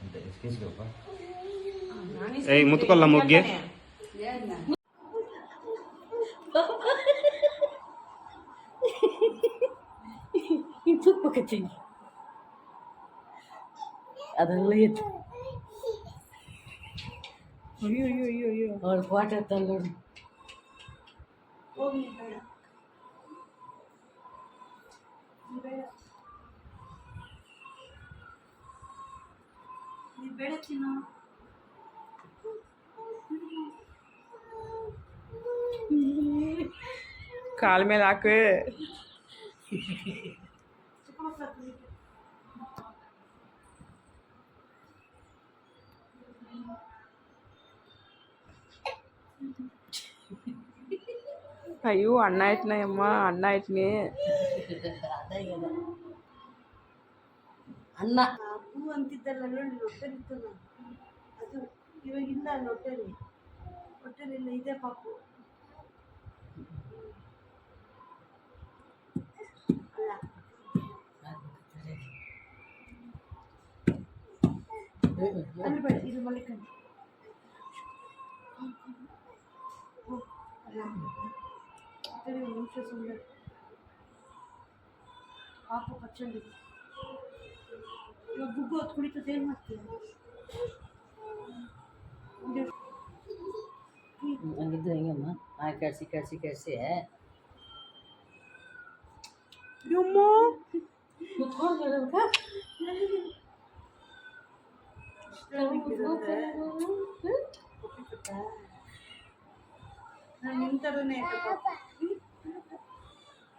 అంతే ఇసుకేసుకోపా ఏయ్ ముత్తుకొల్ల ముగ్గే ತುಪ್ಪಕ್ಕೆ ಅದೆಲ್ಲ ಇತ್ತು ಅಯ್ಯೋ ಅಯ್ಯೋ ಅಯ್ಯೋ ಅಯ್ಯೋ ಅವಳು ಫೋಟೋ ಎತ್ತಲ್ಲ ನೋಡಿ ಬೇಡ ತಿನ್ನು ಕಾಲ ಮೇಲೆ ಹಾಕು ಅಯ್ಯೋ ಅಣ್ಣ ಆಯ್ತನ ಅಮ್ಮ ಅಣ್ಣ ಆಯ್ತನಿ ಅನ್ನ ಅಪ್ಪು ಅಂತಿದ್ದಲ್ಲ ನೋಡಿ ಹೊಟ್ಟೆಲಿತ್ತಲ್ಲ ಅದು ಇವಾಗ ಇಲ್ಲ ಅಲ್ಲಿ ಹೊಟ್ಟೆಲಿ ಹೊಟ್ಟೆಲಿಲ್ಲ ಇದೆ ಪಾಪು ಅಲ್ಲ ಅಲ್ಲಿ ಬೇಡ ಇದು ಮಲಿಕಂಡು ಅಲ್ಲ ಸರಿ ಒಂದು ನಿಮಿಷ ಸುಮ್ಮನೆ ಪಾಪು ಕಚ್ಚಂಡಿದೆ ಇವಾಗ ಬುಗ್ಗು ಹೊತ್ತು ಕುಡಿತದೆ ಏನು ಮಾಡ್ತೀಯ ಹಂಗಿದ್ದು ಹೆಂಗಮ್ಮ ಆ ಕೆಡ್ಸಿ ಕೆಡ್ಸಿ ಕೆಡ್ಸಿ ಕುತ್ಕೊಂಡು ಇರ್ಬೇಕಾ? ನಾನು ನಿಮ್ಮ ಥರನೇ ಐತಪ್ಪ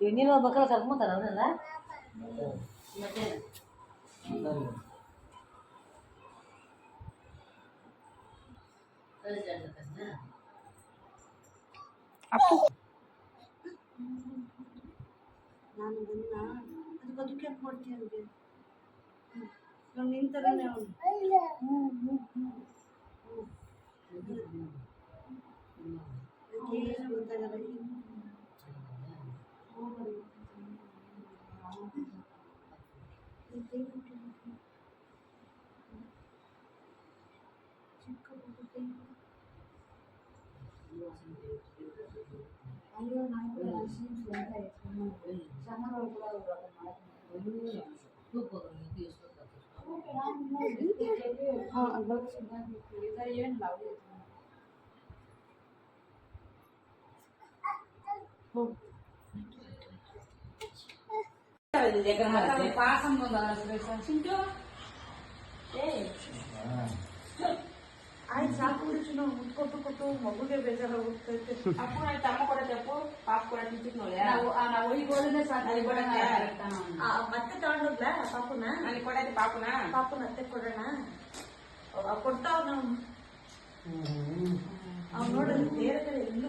ಹೆಣ್ಣಿನ ಮಕ್ಕಳು ಕರ್ಕೊಂತಾರ ಅವರೆಲ್ಲ ಅಪ್ಪು ನಾನು ನನ್ನ ಅದು ಬದುಕೆ ಮಾಡ್ತೀನಿ ಅವ್ರಿಗೆ ನಾನು ನಿನ್ನ ಥರನೇ ಅವನು ಹ್ಞೂ ಹ್ಞೂ ಹ್ಞೂ ಏನು ಗೊತ್ತಾಗಲ್ಲ 嗯。啊！我那个手机也充了，现在那个不知道干嘛了，都有都各种人都有说的。我本来没有手机，因为。啊啊啊！哈，阿里巴巴手机库里，但是也拿不着。哦。ಆಯ್ತು ಸಾಕು ಬಿಡು ನಾವು ಮುಟ್ಕೊಟ್ಟು ಕೊಟ್ಟು ಮಗುಗೆ ಬೇಜಾರಾಗೋಗ್ತೈತೆ ಅಪ್ಪು ನಾನು ತಮ್ಮ ಕೊಡತ್ತೆ ಅಪ್ಪು ಪಾಪ ಕೊಡತ್ತೆ ತಿಂತಿದ್ ನೋಡಿ ಆ, ಮತ್ತೆ ತಗೊಂಡೋಗ್ಲಾ ಪಾಪುನ ನನಗೆ ಕೊಡತ್ತೆ ಪಾಪುನ ಪಾಪುನ ಅತ್ತೆ ಕೊಡೋಣ ಅವ್ ಕೊಡ್ತಾವ್ ನಾವು ಅವ್ನು ನೋಡೋದು ಬೇರೆ ಕಡೆ ಎಲ್ಲೂ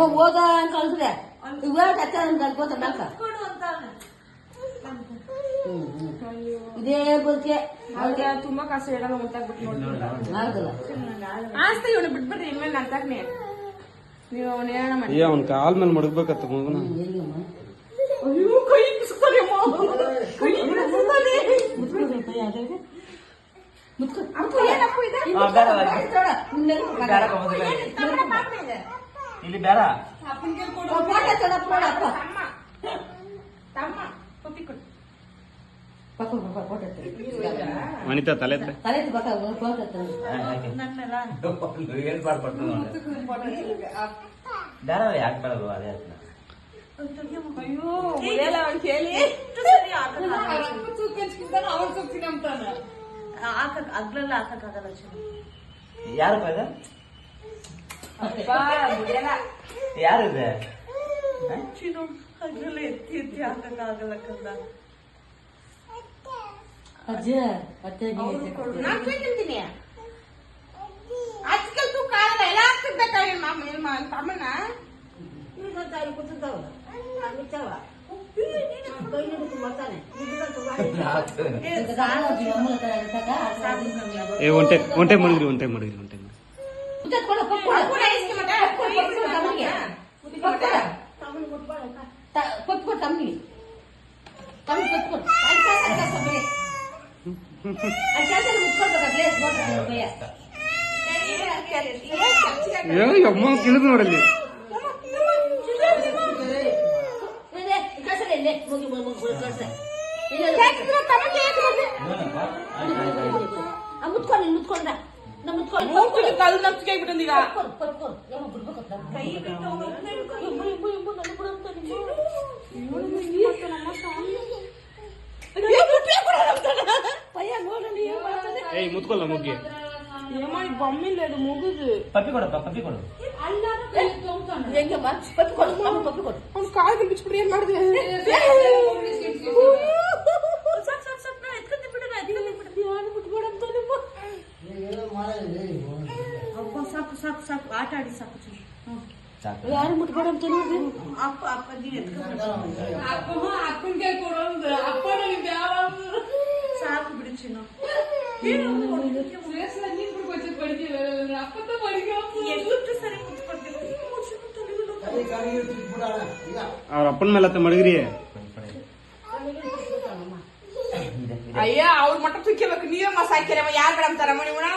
ಯಮ್ಮ ಓದ ಅಂತ ಕಳ್ಸ್ರೆ ಇವಾಗ ಹಚ್ಚ ಅಂತ ಅನ್ಕೋತ ನಾಲ್ಕ. ಇದೇ ಬದುಕೆ ಅವ್ರಿಗೆ ತುಂಬಾ ಕಾಸು ಹೇಳಲ್ಲ ಆಗಲ್ಲ ಆಸ್ತ ಇವನು ಬಿಟ್ಬಿಡ್ರಿ ಇನ್ಮೇಲೆ ನೀವು ಅವನ ಹೇಳೋಣ ಮಾಡಿ ಏ ಅವ್ನ ಕಾಲ್ ಮೇಲೆ ಮಡಗ್ಬೇಕತ್ತ ಮಗನ ಅಯ್ಯೋ ಕೈ ಕೈ ಅಪ್ಪು ಏನಪ್ಪು ಇದೆ ಇಲ್ಲಿ ಬೇಡ. ವನಿತಾ ತಲೆ ಹೇಳ್ಬಾರ್ದು ಪಟ್ಟು ಬೇಡ ಯಾಕೆ ಬೇಡ ಅದೇ ಹಾಕಕ್ ಅಗ್ಲೆಲ್ಲ ಹಾಕಕ್ಕಾಗಲ್ಲ ಚಿನ್ನು ಯಾರಪ್ಪ ಇದು ಯಾರಿದೆ? ಚಿನ್ನು ಅಗ್ಲೆಲ್ಲ ಎತ್ತಿ ಎತ್ತಿ ಹಾಕಕ್ಕಾಗಲ್ಲ ಕಂದ. ಅಜ್ಜ ಮತ್ತೆ ನಾನು ತಿಂತೀನಿ. ಆಜಕಲ್ ತೂಕ ಆಗಲ್ಲ ಎಲ್ಲ ಮಾ ತಮ್ಮನ ಕೂತಿದ್ದಾವ ಅಮಿತಾವ ಕೈ ಹಿಡಿದು ಬರ್ತಾನೆ. ಏ ಒಂಟೆ ಒಂಟೆ ಮಡಗ್ರಿ ಒಂಟೆ ಮಡಗ್ರಿ ಒಂಟೆ ಕೊಟ್ಕೊಟ್ಟು ತಮ್ಮಿ ತಮ್ಮ ಕೊಟ್ಕೊಟ್ಟು ಕೆಲಸ ಮುಚ್ಕೊಳ್ಬೇಕು? ಪ್ಲೇಸ್ ಭಯ ಏ ಅಮ್ಮ ತಿಳಿದು ನೋಡಲ್ಲಿ. ಕಳ್ಸಲ್ಲ ಇಲ್ಲೇ. ಮುಗಿ ಮುಗಿ ಕಳ್ಸ. ಮುತ್ಕೊಂಡು ಮುತ್ಕೊಂಡ. ನಾ ಮುತ್ಕೊಂಡು ಮೂರ್ತಿಗೆ ಕಲ್ಲು ನಪ್ಪಿಗೆ ಆಗ್ಬಿಟ್ಟಂದ ಈಗ ಕೊಡು ಕೊಡು. ಕೊಡು ಯಾವ ಬಿಡ್ಬೇಕತ್ತ ಕೈ ಬಿಟ್ಟು ಏಯ್ ಮುತ್ಕೊಲ್ಲ ಮುಗ್ಗಿ ಏಮ್ಮ ಈ ಬೊಮ್ಮಿಲ್ಲ ಇದು ಮುಗುದು ಪಪ್ಪಿ ಕೊಡಪ್ಪ ಪಪ್ಪಿ ಕೊಡು ಹೆಂಗೆ ಪಪ್ಪಿ ಕೊಡು ಅಮ್ಮ ಪಪ್ಪಿ ಕೊಡು ಅವ್ನ ಕಾಲ್ಗೆ ಬಿಚ್ಬಿಟ್ರೆ ಏನ್ ಮಾಡಿದೆ ಸಾಕ್ ಸಾಕ್ ಸಾಕ್ ನಾ ಎತ್ಕೊಂಡೆ ಬಿಡು ನಾ ಎತ್ಕೊಂಡೆ ಬಿಡು ಯಾರು ಬಿಟ್ಬಿಡಂತ ನಿಮ್ಮ ಅಪ್ಪ ಸಾಕು ಸಾಕು ಸಾಕು ಆಟ ಆಡಿ ಸಾಕು ಚಿನ್ನು ಹ್ಮ್. ಸಾಕು ಯಾರು ಮುಟ್ಬೇಡಂತ ನೋಡ್ರಿ ಅಪ್ಪ ಅಪ್ಪ ನೀನ್ ಎತ್ಕೊಂಡ್ಬಿಡು ಸಾಕು ಬಿಡು ಚಿನ್ನು ಎಷ್ಟು ಸರಿ ಕುತ್ಕೊಳ್ತೀವಿ ಚಿನ್ನು ತಲೆಗೆ ನೋವು. ಅವ್ರ ಅಪ್ಪನ ಮೇಲೆ ಅತ್ತ ಮಡಗ್ರಿ ಅಯ್ಯ ಅವ್ರ ಮಟ್ಟ ತುಕ್ಕಿಬೇಕು ನೀವೇ ಮಸ ಹಾಕ್ಯಾರಮ್ಮ ಯಾರು ಬೇಡ ಅಂತಾರ ಮಣಿ ಉಣ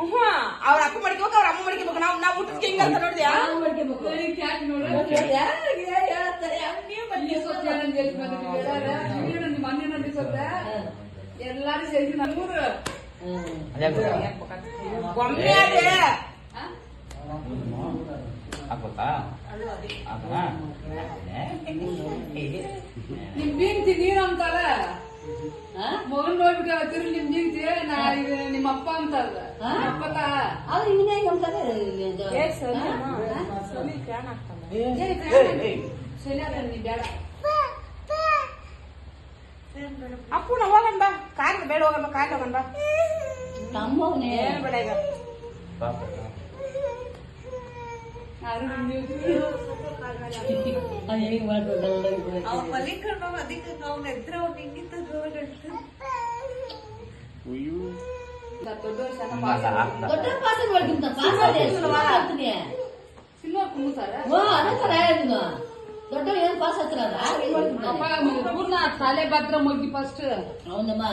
ಹ್ಞೂ ಅವ್ರ ಅಪ್ಪ ಮಡಿಕೋಬೇಕು ಊಟಕ್ಕೆ ಹೆಂಗ ಅಂತ ನೋಡಿದ್ಯಾ? ಎಲ್ಲಾರು ಸೇರಿ ನಮ್ಮೂರು. ಬೊಮ್ಮೆ ಅದೇ ನಿಮ್ ಬೀಗ್ತಿ ನೀನ್ ಅಂತಲ್ಲ ಮಗನ್ ನೋಡ್ಬಿಟ್ಟ ತಿರು ನಿಮ್ ಬೀಗ್ತಿ ನಾ ಇದು ನಿಮ್ಮ ಅಪ್ಪ ಅಂತಲ್ಲ ಅವ್ರು ಇವನೇ ಹೆಂಗ್ ಅಂತಾರೆ ಏ ಸರಿ ಅಮ್ಮ. ಸರಿ ಫ್ಯಾನ್ ಹಾಕ್ತಾನೆ ಸರಿ ಆತ ನೀ ಬೇಡ ಅಪ್ಪು ನಾವು ಹೋಗನ್ ಬಾ ಕಾರ್ ಬೇಡ ಹೋಗನ್ ಬಾ ಕಾರ್ ಹೋಗನ್ ಬಾ ತಮ್ಮವನೇ ಬೇಡ ಈಗ ಪಾಪ ದೊಡ್ಡ ಪಾಸ್ ಮಾಡ್ಕಿಂತ ಪಾಸ್ ಆಗ್ತೀನಿ ದೊಡ್ಡ ಏನ್ ಪಾಸ್ ಪೂರ್ಣ ತಲೆ ಭದ್ರ ಮುಗ್ಗಿ ಫಸ್ಟ್ ಹೌದಮ್ಮ.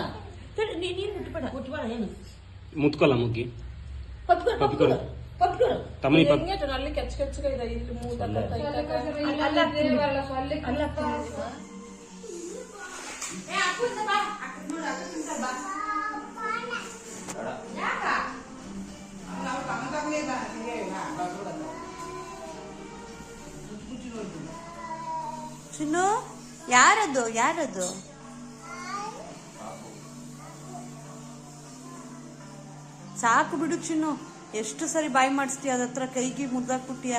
ನೀನ್ ಮುಟ್ಬೇಡ ಏನು? ಮುತ್ಕೊಲ್ಲ ಮುಗ್ಗಿ. ಹೆಂಗೆ ಅದು ಅಲ್ಲಿ ಕೆಚ್ಚ ಕೆಚ್ಚಗ ಇದೆ ಇಲ್ಲಿ ಮೂತ ಏ ಅಪ್ಪು ಇಂದ ಯಾರದು ಯಾರದು? ಸಾಕು ಬಿಡು ಚಿನ್ನು. ಎಷ್ಟು ಸರಿ ಬಾಯಿ ಮಾಡಿಸ್ತೀಯ? ಅದತ್ರ ಕೈಗೆ ಮುದ್ದಾಕ್ಬಿಟ್ಟಿಯ